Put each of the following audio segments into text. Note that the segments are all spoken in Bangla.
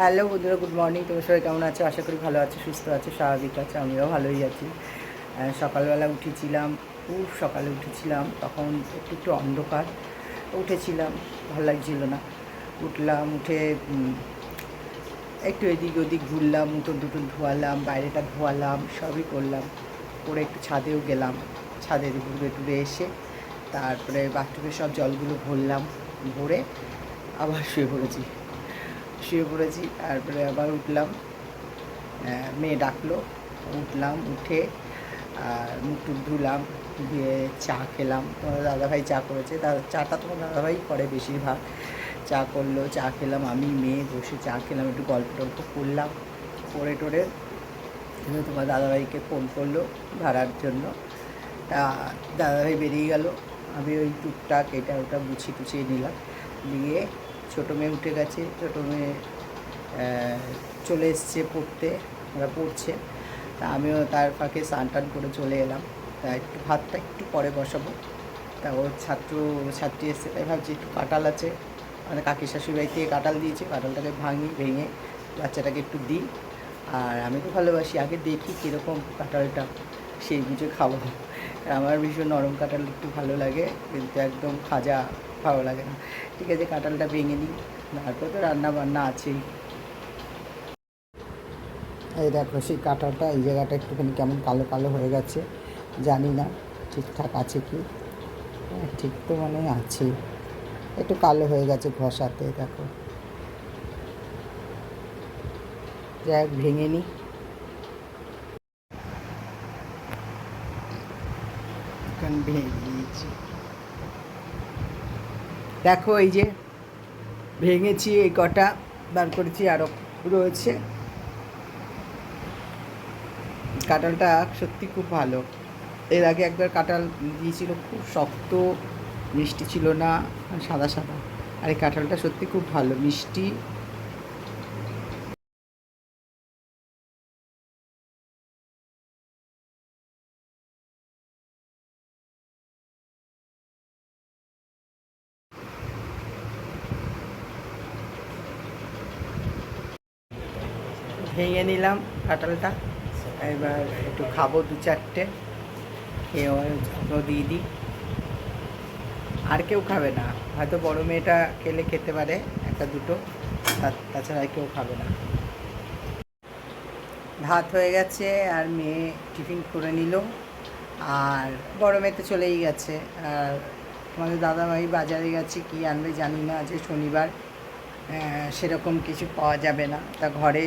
হ্যালো বন্ধুরা, গুড মর্নিং। তোমার সবাই কেমন আছো? আশা করি ভালো আছো, সুস্থ আছো, স্বাভাবিক আছো, আমিও ভালোই আছি। সকালবেলা উঠেছিলাম, খুব সকালে উঠেছিলাম, তখন একটু একটু অন্ধকার, উঠেছিলাম, ভালো লাগছিল না। উঠলাম, উঠে একটু এদিক ওদিক ঘুরলাম উঠোন দুটো ধোয়ালাম, বাইরেটা ধোয়ালাম, সবই করলাম। করে একটু ছাদেও গেলাম, ছাদে ঘুরে টুরে এসে, তারপরে বাথরুমে সব জলগুলো ভরলাম, ভরে আবার শুয়ে পড়েছি। শুয়ে পড়েছি, তারপরে আবার উঠলাম। মেয়ে ডাকলো, উঠলাম, উঠে, আর মুখ টুক ধুলাম দিয়ে চা খেলাম। তোমার দাদাভাই চা করেছে দাদা চাটা তোমার দাদাভাই করে বেশিরভাগ। চা করল, চা খেলাম, আমি, মেয়ে বসে চা খেলাম, একটু গল্প টল্প করলাম, করে টোরে তোমার দাদাভাইকে ফোন করল ভাড়ার জন্য। তা দাদাভাই বেরিয়ে গেল, আমি ওই টুকটাক এটা ওটা গুছিয়ে টুছিয়ে নিলাম, দিয়ে ছোটো মেয়ে উঠে গেছে, ছোটো মেয়ে চলে এসছে পড়তে, ওরা পড়ছে। তা আমিও তার ফাঁকে স্নান টান করে চলে এলাম। তা একটু ভাতটা একটু পরে বসাবো। তা ওর ছাত্র, ছাত্রী এসছে, তাই ভাবছি একটু কাঁঠাল আছে। মানে কাকি শাশুড়ি বাড়ি থেকে কাঁঠাল দিয়েছে, কাঁঠালটাকে ভাঙি, ভেঙে বাচ্চাটাকে একটু দিই। আর আমি তো ভালোবাসি, আগে দেখি কীরকম কাঁঠালটা, সেই বুঝে খাব। আমার ভীষণ নরম কাঁঠাল একটু ভালো লাগে, কিন্তু একদম খাজা ভালো লাগে না। ঠিক আছে কাঁঠালটা ভেঙে নিই। তারপর তো রান্না বান্না আছেই। এই দেখো সেই কাঁঠালটা এই জায়গাটা একটুখানি কেমন কালো কালো হয়ে গেছে জানি না ঠিকঠাক আছে কি। হ্যাঁ, ঠিক তো মানে আছে। একটু কালো হয়ে গেছে ঘষাতে দেখো। যাই হোক, ভেঙে নিই। ভেঙে দিয়েছি দেখো এই যে ভেঙেছি এই কটা, বার করেছি আরও রয়েছে। কাঁঠালটা সত্যি খুব ভালো। এর আগে একবার কাঁঠাল দিয়েছিল, খুব শক্ত, মিষ্টি ছিল না, সাদা সাদা। আর এই কাঁঠালটা সত্যি খুব ভালো, মিষ্টি। ভেঙে নিলাম কাঁঠালটা। এবার একটু খাব দু চারটে। খেয়ে ওর দিয়ে দিই। আর কেউ খাবে না। হয়তো বড় মেয়েটা খেলে খেতে পারে একটা দুটো। তাছাড়া আর কেউ খাবে না। ভাত হয়ে গেছে আর মেয়ে টিফিন করে নিল। আর বড় মেয়ে তো চলেই গেছে। আর আমাদের দাদাভাই বাজারে গেছে, কি আনবে জানি না। যে শনিবার সেরকম কিছু পাওয়া যাবে না। তা ঘরে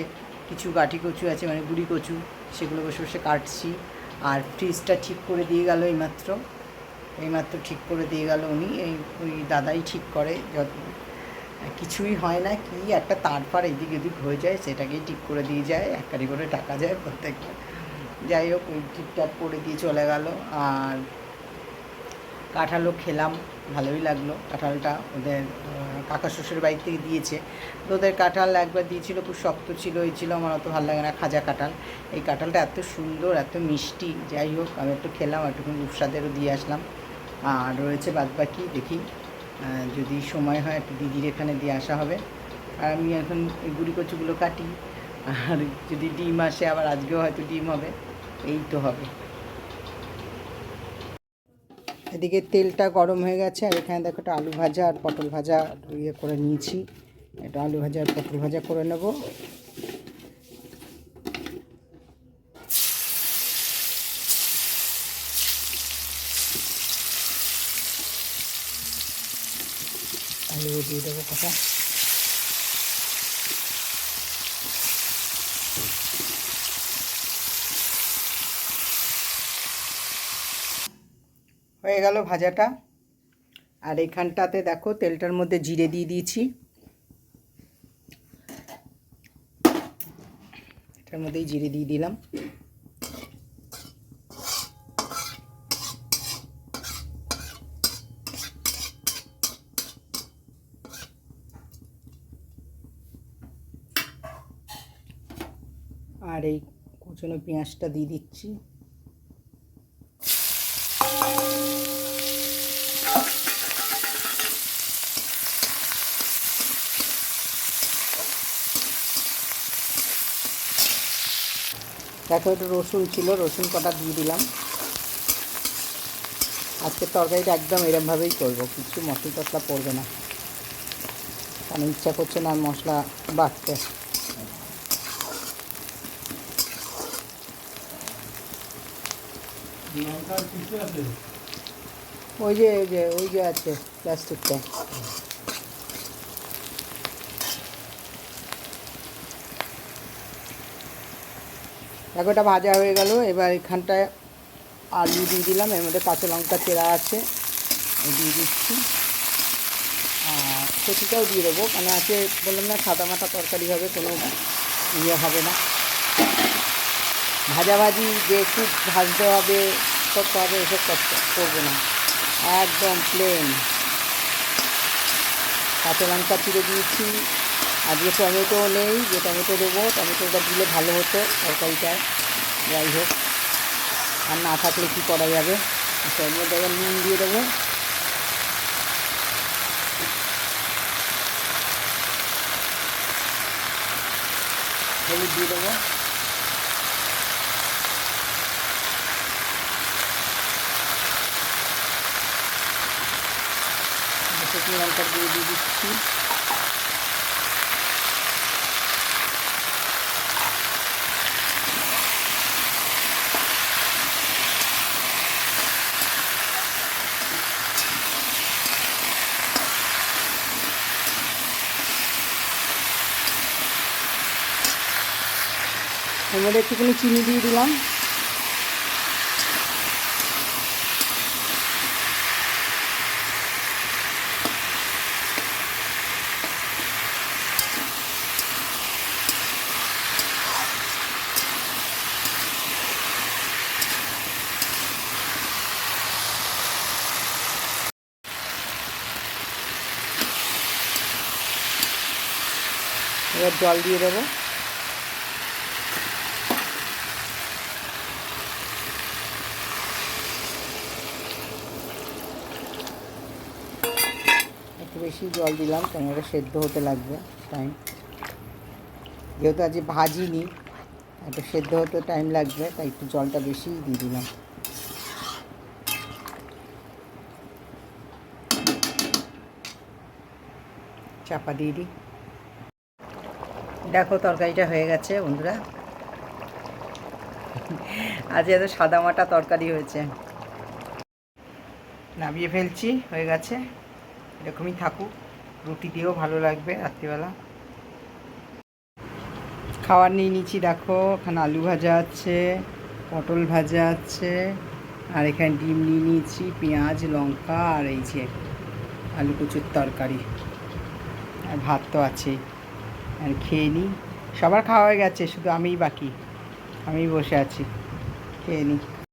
কিছু গাঠি কচু আছে মানে গুড়ি কচু সেগুলো বসে বসে কাটছি। আর ফ্রিজটা ঠিক করে দিয়ে গেল এইমাত্র। এইমাত্র ঠিক করে দিয়ে গেল উনি, এই ওই দাদাই ঠিক করে। যত কিছুই হয় না, কি একটা তার ফার এদিক এদিক হয়ে যায়, সেটাকেই ঠিক করে দিয়ে যায়, এক কারি টাকা যায় প্রত্যেকটা। যাই হোক, ওই ঠিকঠাক করে দিয়ে চলে গেল। আর কাঁঠালও খেলাম, ভালোই লাগল। কাঁঠালটা ওদের কাকা শ্বশুর বাড়ি থেকে দিয়েছে। তো ওদের কাঁঠাল একবার দিয়েছিল, খুব শক্ত ছিল, এই ছিল, আমার অত ভালো লাগে না, খাজা কাঁঠাল। এই কাঁঠালটা এত সুন্দর, এত মিষ্টি, যাই হোক, আমি একটু খেলাম একটুখানি রূপসাদেরও দিয়ে আসলাম। আর রয়েছে বাদবাকি, দেখি যদি সময় হয়, একটু দিদির এখানে দিয়ে আসা হবে। আর আমি এখন এই গুড়ি কচুগুলো কাটি, আর যদি ডিম আসে, আবার আজকেও হয়তো ডিম হবে, এই তো হবে। এদিকে তেলটা গরম হয়ে গেছে, আর এখানে দেখো একটা আলু ভাজা আর পটল ভাজা ইয়ে করে নিয়েছি। এটা আলু ভাজা আর পটল ভাজা করে নেব। আলু দিয়ে দেবো কথা। গেল ভাজাটা। আর এখানটাতে দেখো তেলটার মধ্যে জিরে দিয়ে দিয়েছি। এটার মধ্যেই জিরে দিয়ে দিলাম। আর এই কুচনো পেঁয়াজটা দিয়ে দিচ্ছি। দেখো একটু রসুন ছিল রসুন কটা দিয়ে দিলাম। আজকে তরকারিটা একদম এরমভাবেই করব কিছু মশলা টশলা পড়বে না। কারণ ইচ্ছা করছে না মশলা বাটতে আছে? ওই যে ওই যে ওই যে আছে প্লাস্টিকটা। দেখো এটা ভাজা হয়ে গেল, এবার এখানটায় আলু দিয়ে দিলাম, এর মধ্যে কাঁচা লঙ্কা, চেরা আছে দিয়ে দিচ্ছি। আর কচিটাও দিয়ে দেবো মানে আছে বললাম না, সাদা মাটা তরকারি হবে, কোনো ইয়ে হবে না। ভাজাভাজি যে খুব ভাজতে হবে, করতে হবে, এসব করতে করব না। একদম প্লেন কাঁচা লঙ্কা চিড়ে দিয়েছি। আজকে টমেটো নেই, যে টমেটো দেবো, টমেটোটা দিলে ভালো হতো তরকারিটায় যাই হোক, আর না থাকলে কী করা যাবে? আচ্ছা মধ্যে নুন দিয়ে দেবো। হলুদ দিয়ে দেবো। শুকনো লঙ্কার গুঁড়ো দিয়ে দিচ্ছি। এর একটুখানি চিনি দিয়ে দিলাম। এবার জল দিয়ে দেবো। বেশি জল দিলাম, কারণ এটা সেদ্ধ হতে লাগবে টাইম যেহেতু আজ ভাজিনি একটু সেদ্ধ হতে টাইম লাগবে, তাই একটু জলটা বেশিই দিয়ে দিলাম। চাপা দিয়ে দিই। দেখো তরকারিটা হয়ে গেছে, বন্ধুরা। আজ এত সাদা মাটা তরকারি হয়েছে। নামিয়ে ফেলছি, হয়ে গেছে। এরকমই থাকুক। রুটি দিয়েও ভালো লাগবে রাত্রিবেলা। খাবার নিয়ে নিচ্ছি, দেখো, এখানে আলু ভাজা আছে, পটল ভাজা আছে, আর এখানে ডিম নিয়ে নিয়েছি, পেঁয়াজ, লঙ্কা, আর এই যে আলু কুচুর তরকারি। আর ভাত তো আছেই। আর খেয়ে নিই। সবার খাওয়া হয়ে গেছে, শুধু আমিই বাকি। আমিই বসে আছি। খেয়ে নিই।